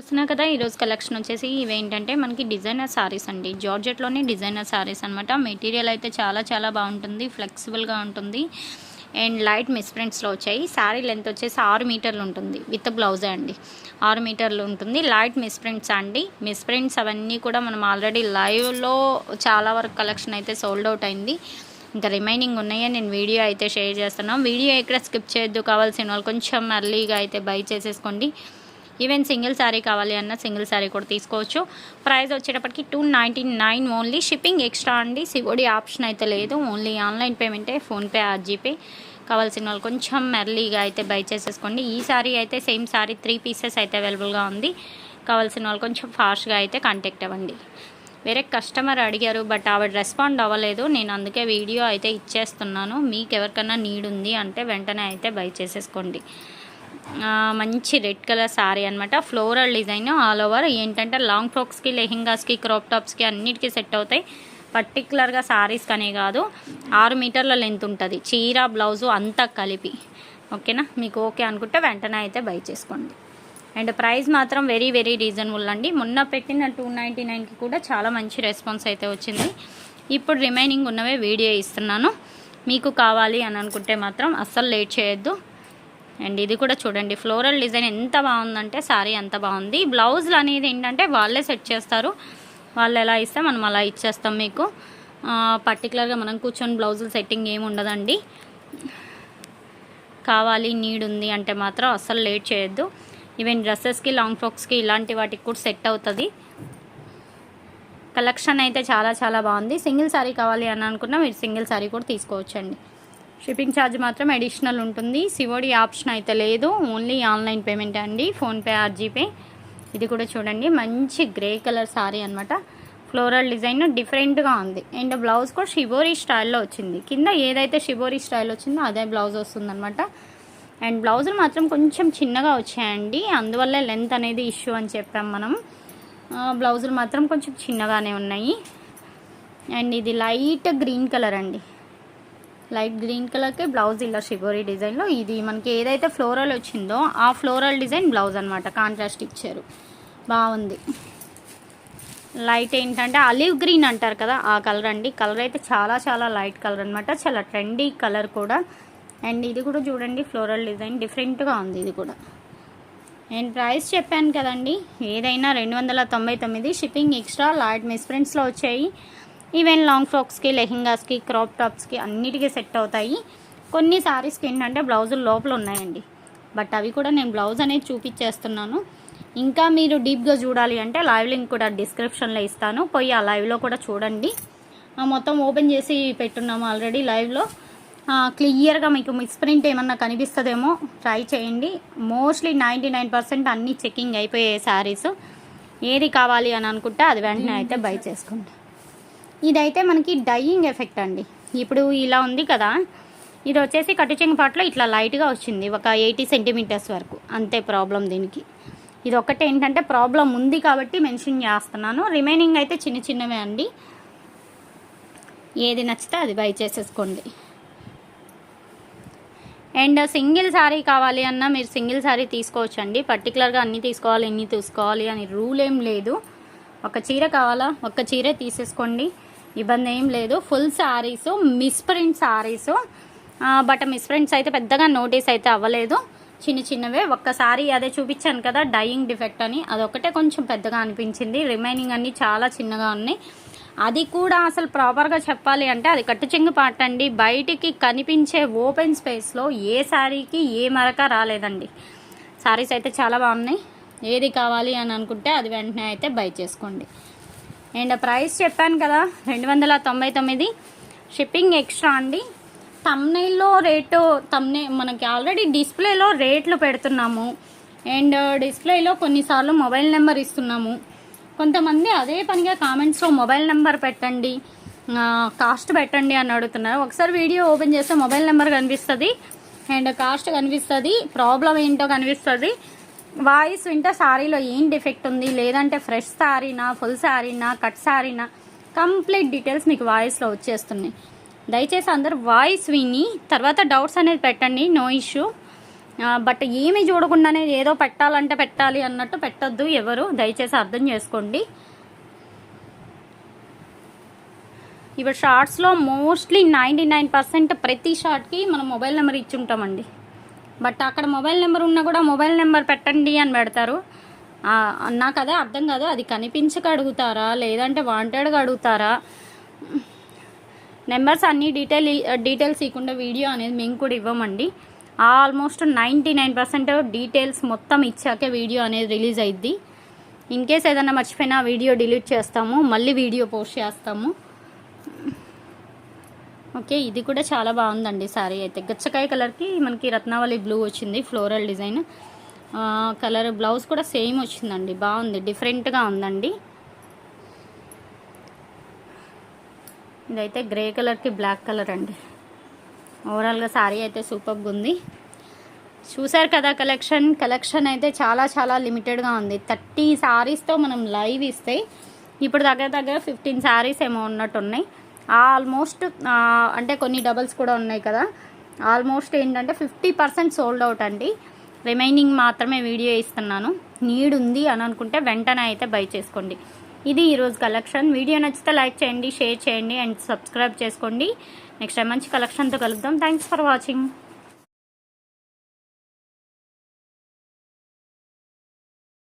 చూస్తున్నా కదా ఈరోజు కలెక్షన్ వచ్చేసి ఇవి ఏంటంటే మనకి డిజైనర్ శారీస్ అండి. జార్జెట్లోనే డిజైనర్ శారీస్ అనమాట మెటీరియల్ అయితే చాలా చాలా బాగుంటుంది. ఫ్లెక్సిబుల్గా ఉంటుంది. అండ్ లైట్ మిస్ప్రింట్స్లో వచ్చాయి. శారీ లెంత్ వచ్చేసి ఆరు మీటర్లు ఉంటుంది. విత్ బ్లౌజే అండి. ఆరు మీటర్లు ఉంటుంది. లైట్ మిస్ప్రింట్స్ అండి. మిస్ప్రింట్స్ అవన్నీ కూడా మనం ఆల్రెడీ లైవ్లో చాలా వరకు కలెక్షన్ అయితే సోల్డ్ అవుట్ అయింది. ఇంకా రిమైనింగ్ ఉన్నాయో? నేను వీడియో అయితే షేర్ చేస్తున్నాను. వీడియో ఎక్కడ స్కిప్ చేయొద్దు. కావాల్సిన వాళ్ళు కొంచెం అర్లీగా అయితే బై చేసేసుకోండి. ఈవెన్ సింగిల్ శారీ కావాలి అన్న సింగిల్ శారీ కూడా తీసుకోవచ్చు. ప్రైస్ వచ్చేటప్పటికి two ninety nine only shipping extra అండి. సివోడి ఆప్షన్ అయితే లేదు. ఓన్లీ ఆన్లైన్ పేమెంటే ఫోన్పే ఆర్ జీపే కావాల్సిన వాళ్ళు కొంచెం ఎర్లీగా అయితే బై చేసేసుకోండి. ఈ సారీ అయితే సేమ్ శారీ త్రీ పీసెస్ అయితే అవైలబుల్గా ఉంది. కావాల్సిన వాళ్ళు కొంచెం ఫాస్ట్గా అయితే కాంటాక్ట్ అవ్వండి. వేరే కస్టమర్ అడిగారు బట్ ఆవిడ రెస్పాండ్ అవ్వలేదు. నేను అందుకే వీడియో అయితే ఇచ్చేస్తున్నాను. మీకు ఎవరికైనా నీడ్ ఉంది అంటే వెంటనే అయితే బై చేసేసుకోండి. మంచి రెడ్ కలర్ శారీ అనమాట ఫ్లోరల్ డిజైన్ ఆల్ ఓవర్. ఏంటంటే లాంగ్ ఫ్రాక్స్కి లెహింగాస్కి క్రాప్ టాప్స్కి అన్నిటికీ సెట్ అవుతాయి. పర్టికులర్గా శారీస్ కనే కాదు. ఆరు మీటర్ల లెంత్ ఉంటుంది. చీర బ్లౌజు అంతా కలిపి. ఓకేనా? మీకు ఓకే అనుకుంటే వెంటనే అయితే బై చేసుకోండి. అండ్ ప్రైస్ మాత్రం వెరీ వెరీ రీజనబుల్ అండి. మొన్న పెట్టిన టూ నైంటీ నైన్కి కూడా చాలా మంచి రెస్పాన్స్ అయితే వచ్చింది. ఇప్పుడు రిమైనింగ్ ఉన్నవే వీడియో ఇస్తున్నాను. మీకు కావాలి అని అనుకుంటే మాత్రం అస్సలు లేట్ చేయొద్దు. అండ్ ఇది కూడా చూడండి ఫ్లోరల్ డిజైన్ ఎంత బాగుందంటే శారీ అంత బాగుంది. బ్లౌజులు అనేది ఏంటంటే వాళ్ళే సెట్ చేస్తారు. వాళ్ళు ఎలా ఇస్తే మనం అలా ఇచ్చేస్తాం మీకు. పర్టికులర్గా మనం కూర్చొని బ్లౌజులు సెట్టింగ్ ఏమి ఉండదండి. కావాలి నీడ్ ఉంది అంటే మాత్రం అస్సలు లేట్ చేయొద్దు. ఈవెన్ డ్రెస్సెస్కి లాంగ్ ఫ్రాక్స్కి ఇలాంటి వాటికి కూడా సెట్ అవుతుంది. కలెక్షన్ అయితే చాలా చాలా బాగుంది. సింగిల్ శారీ కావాలి అని అనుకున్నా మీరు సింగిల్ శారీ కూడా తీసుకోవచ్చండి. షిప్పింగ్ ఛార్జ్ మాత్రం అడిషనల్ ఉంటుంది. సివోడి ఆప్షన్ అయితే లేదు. ఓన్లీ ఆన్లైన్ పేమెంట్ అండి. ఫోన్పే ఆర్ జీపే ఇది కూడా చూడండి. మంచి గ్రే కలర్ సారీ అనమాట ఫ్లోరల్ డిజైన్ డిఫరెంట్గా ఉంది. అండ్ బ్లౌజ్ కూడా షిబోరీ స్టైల్లో వచ్చింది. కింద ఏదైతే షిబోరీ స్టైల్ వచ్చిందో అదే బ్లౌజ్ వస్తుందన్నమాట. అండ్ బ్లౌజులు మాత్రం కొంచెం చిన్నగా వచ్చాయండి. అందువల్ల లెంత్ అనేది ఇష్యూ అని చెప్పాం మనం. బ్లౌజులు మాత్రం కొంచెం చిన్నగానే ఉన్నాయి. అండ్ ఇది లైట్ గ్రీన్ కలర్ అండి. లైట్ గ్రీన్ కలర్కి బ్లౌజ్ ఇలా షిబోరీ డిజైన్లో. ఇది మనకి ఏదైతే ఫ్లోరల్ వచ్చిందో ఆ ఫ్లోరల్ డిజైన్ బ్లౌజ్ అనమాట కాంట్రాస్ట్ ఇచ్చారు. బాగుంది. లైట్ ఏంటంటే అలివ్ గ్రీన్ అంటారు కదా ఆ కలర్ అండి. కలర్ అయితే చాలా చాలా లైట్ కలర్ అనమాట చాలా ట్రెండీ కలర్ కూడా. అండ్ ఇది కూడా చూడండి ఫ్లోరల్ డిజైన్ డిఫరెంట్గా ఉంది ఇది కూడా. నేను ప్రైస్ చెప్పాను కదండి ఏదైనా రెండు వందల తొంభై తొమ్మిది షిప్పింగ్ ఎక్స్ట్రా లార్డ్ మిస్ప్రింట్స్లో వచ్చాయి. ఈవెన్ లాంగ్ ఫ్రాక్స్కి లెహింగాస్కి క్రాప్ టాప్స్కి అన్నిటికీ సెట్ అవుతాయి. కొన్ని సారీస్కి ఏంటంటే బ్లౌజులు లోపల ఉన్నాయండి. బట్ అవి కూడా నేను బ్లౌజ్ అనేది చూపించేస్తున్నాను ఇంకా మీరు డీప్గా చూడాలి అంటే లైవ్ లింక్ కూడా డిస్క్రిప్షన్లో ఇస్తాను. పోయి ఆ లైవ్లో కూడా చూడండి. మొత్తం ఓపెన్ చేసి పెట్టున్నాము ఆల్రెడీ లైవ్లో క్లియర్గా మీకు మిస్ప్రింట్ ఏమన్నా కనిపిస్తుందేమో ట్రై చేయండి. మోస్ట్లీ నైంటీ నైన్ పర్సెంట్ అన్నీ చెకింగ్ అయిపోయే శారీస్ ఏది కావాలి అని అనుకుంటే అది వెంటనే అయితే బై చేసుకుంటాను ఇదైతే మనకి డైయింగ్ ఎఫెక్ట్ అండి. ఇప్పుడు ఇలా ఉంది కదా ఇది వచ్చేసి కట్టుచెంగు పాటలో ఇట్లా లైట్గా వచ్చింది ఒక ఎయిటీ సెంటీమీటర్స్ వరకు. అంతే ప్రాబ్లం దీనికి. ఇది ఒక్కటే ఏంటంటే ప్రాబ్లం ఉంది కాబట్టి మెన్షన్ చేస్తున్నాను. రిమైనింగ్ అయితే చిన్న చిన్నవే అండి. ఏది నచ్చితే అది బై చేసేసుకోండి. అండ్ సింగిల్ శారీ కావాలి అన్నా మీరు సింగిల్ శారీ తీసుకోవచ్చండి. పర్టికులర్గా అన్నీ తీసుకోవాలి ఇన్ని తీసుకోవాలి అని రూల్ ఏం లేదు. ఒక చీర కావాలా? ఒక్క చీరే తీసేసుకోండి. ఇబ్బంది ఏం లేదు full saris misprint saris but misprints అయితే పెద్దగా నోటీస్ అయితే అవ్వలేదు. చిన్న చిన్నవే. ఒక్కసారి అదే చూపించాను కదా డైయింగ్ డిఫెక్ట్ అని. అదొకటే కొంచెం పెద్దగా అనిపించింది. రిమైనింగ్ అన్నీ చాలా చిన్నగా ఉన్నాయి. అది కూడా అసలు ప్రాపర్గా చెప్పాలి అంటే అది కట్టుచింగు పాట అండి. బయటికి కనిపించే ఓపెన్ స్పేస్లో ఏ శారీకి ఏ మరక రాలేదండి. శారీస్ అయితే చాలా బాగున్నాయి. ఏది కావాలి అని అనుకుంటే అది వెంటనే అయితే బై చేసుకోండి. అండ్ ప్రైస్ చెప్పాను కదా రెండు వందల తొంభై తొమ్మిది. షిప్పింగ్ ఎక్స్ట్రా అండి. తమ్నైల్లో రేటు తమ్నే మనకి ఆల్రెడీ డిస్ప్లేలో రేట్లు పెడుతున్నాము. అండ్ డిస్ప్లేలో uh, కొన్నిసార్లు మొబైల్ నెంబర్ ఇస్తున్నాము. కొంతమంది అదే పనిగా కామెంట్స్లో మొబైల్ నెంబర్ పెట్టండి కాస్ట్ పెట్టండి అని అడుగుతున్నారు. ఒకసారి వీడియో ఓపెన్ చేస్తే మొబైల్ నెంబర్ కనిపిస్తుంది. అండ్ కాస్ట్ కనిపిస్తుంది. ప్రాబ్లం ఏంటో కనిపిస్తుంది. వాయిస్ వింటే శారీలో ఏం డిఫెక్ట్ ఉంది? లేదంటే ఫ్రెష్ శారీనా ఫుల్ శారీనా కట్ శారీనా? కంప్లీట్ డీటెయిల్స్ మీకు వాయిస్లో వచ్చేస్తున్నాయి. దయచేసి అందరు వాయిస్ విని తర్వాత డౌట్స్ అనేది పెట్టండి నో ఇష్యూ. బట్ ఏమీ చూడకుండానే ఏదో పెట్టాలంటే పెట్టాలి అన్నట్టు పెట్టద్దు ఎవరు. దయచేసి అర్థం చేసుకోండి. ఇప్పుడు షార్ట్స్లో మోస్ట్లీ నైంటీ నైన్ పర్సెంట్ ప్రతి షార్ట్కి మనం మొబైల్ నెంబర్ ఇచ్చి ఉంటామండి. బట్ అక్కడ మొబైల్ నెంబర్ ఉన్నా కూడా మొబైల్ నెంబర్ పెట్టండి అని పెడతారు. నాకు అదే అర్థం కాదు. అది కనిపించక అడుగుతారా? లేదంటే వాంటెడ్గా అడుగుతారా? నెంబర్స్ అన్ని డీటెయిల్ డీటెయిల్స్ ఇవ్వకుండా వీడియో అనేది మేము కూడా ఇవ్వమండి. Almost ninety nine percent details మొత్తం ఇచ్చాకే వీడియో అనేది రిలీజ్ అయింది ఇన్ కేస్ ఏదైనా మర్చిపోయినా వీడియో డిలీట్ చేస్తాము. మళ్ళీ వీడియో పోస్ట్ చేస్తాము. ఓకే ఇది కూడా చాలా బాగుందండి సారీ అయితే. గచ్చకాయ కలర్కి మనకి రత్నావళి బ్లూ వచ్చింది ఫ్లోరల్ డిజైన్ కలర్ బ్లౌజ్ కూడా సేమ్ వచ్చిందండి బాగుంది డిఫరెంట్గా ఉందండి. ఇదైతే గ్రే కలర్కి బ్లాక్ కలర్ అండి. ఓవరాల్గా సారీ అయితే సూపర్గా ఉంది. చూసారు కదా కలెక్షన్ కలెక్షన్ అయితే చాలా చాలా లిమిటెడ్గా ఉంది. థర్టీ శారీస్తో మనం లైవ్ ఇస్తాయి ఇప్పుడు దగ్గర దగ్గర ఫిఫ్టీన్ శారీస్ ఏమో ఉన్నట్టు ఉన్నాయి ఆల్మోస్ట్ అంటే కొన్ని డబల్స్ కూడా ఉన్నాయి కదా. ఆల్మోస్ట్ ఏంటంటే ఫిఫ్టీ పర్సెంట్ సోల్డ్ అవుట్ అండి. రిమైనింగ్ మాత్రమే వీడియో ఇస్తున్నాను. నీడ్ ఉంది అని అనుకుంటే వెంటనే అయితే బై చేసుకోండి. ఇది ఈరోజు కలెక్షన్. వీడియో నచ్చితే లైక్ చేయండి షేర్ చేయండి అండ్ సబ్స్క్రైబ్ చేసుకోండి. నెక్స్ట్ టైం మంచి కలెక్షన్తో కలుద్దాం. Thanks for watching.